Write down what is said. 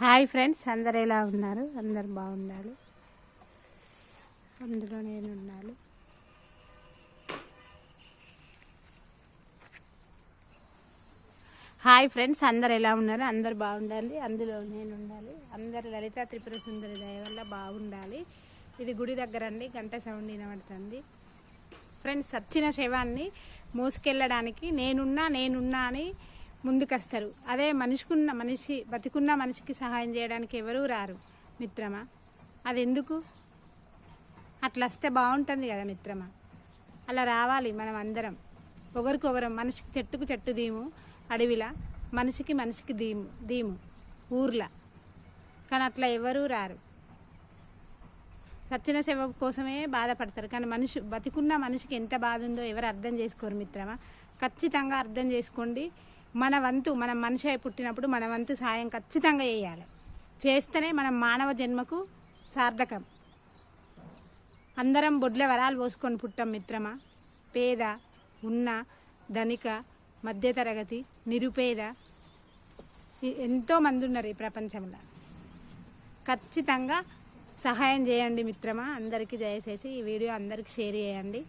Hi friends అందరు ఎలా ఉన్నారు? అందరు బాగుండాలి అందులో నేను ఉండాలి హాయ్ ఫ్రెండ్స్ అందరు ఎలా ఉన్నారు? అందరు బాగుండాలి. అందులో నేను ఉండాలి. అందరు లలిత త్రిపుర సుందరి దయ వల్ల బాగుండాలి. ఇది గుడి దగ్గర అండి గంట సౌండ్ వినబడుతుంది. ఫ్రెండ్స్ సచ్చిన శవాన్ని మోసుకెళ్ళడానికి నేనున్నా నేనున్నా అని ముందుకొస్తారు. అదే మనిషికున్న మనిషి బతికున్న మనిషికి సహాయం చేయడానికి ఎవరూ రారు మిత్రమా? అది ఎందుకు అట్లా వస్తే బాగుంటుంది కదా మిత్రమా? అలా రావాలి మనం అందరం. ఒకరికొకరం మనిషికి చెట్టుకు చెట్టు దీము అడవిలా మనిషికి మనిషికి దీము దీము ఊర్లా. కానీ అట్లా ఎవరూ రారు. సత్యన సేవ కోసమే బాధపడతారు. కానీ మనిషి బతికున్న మనిషికి ఎంత బాధ ఉందో ఎవరు అర్థం చేసుకోరు మిత్రమా? ఖచ్చితంగా అర్థం చేసుకోండి. మన వంతు మనం మనిషి అయి పుట్టినప్పుడు మన వంతు సాయం ఖచ్చితంగా చేయాలి. చేస్తేనే మనం మానవ జన్మకు సార్థకం. అందరం బొడ్ల వరాలు పోసుకొని పుట్టాం మిత్రమా? పేద ఉన్న ధనిక మధ్యతరగతి నిరుపేద. ఎంతోమంది ఎంతో ఉన్నారు ఈ ప్రపంచంలో. ఖచ్చితంగా సహాయం చేయండి మిత్రమా. అందరికీ దయచేసి ఈ వీడియో అందరికీ షేర్ చేయండి.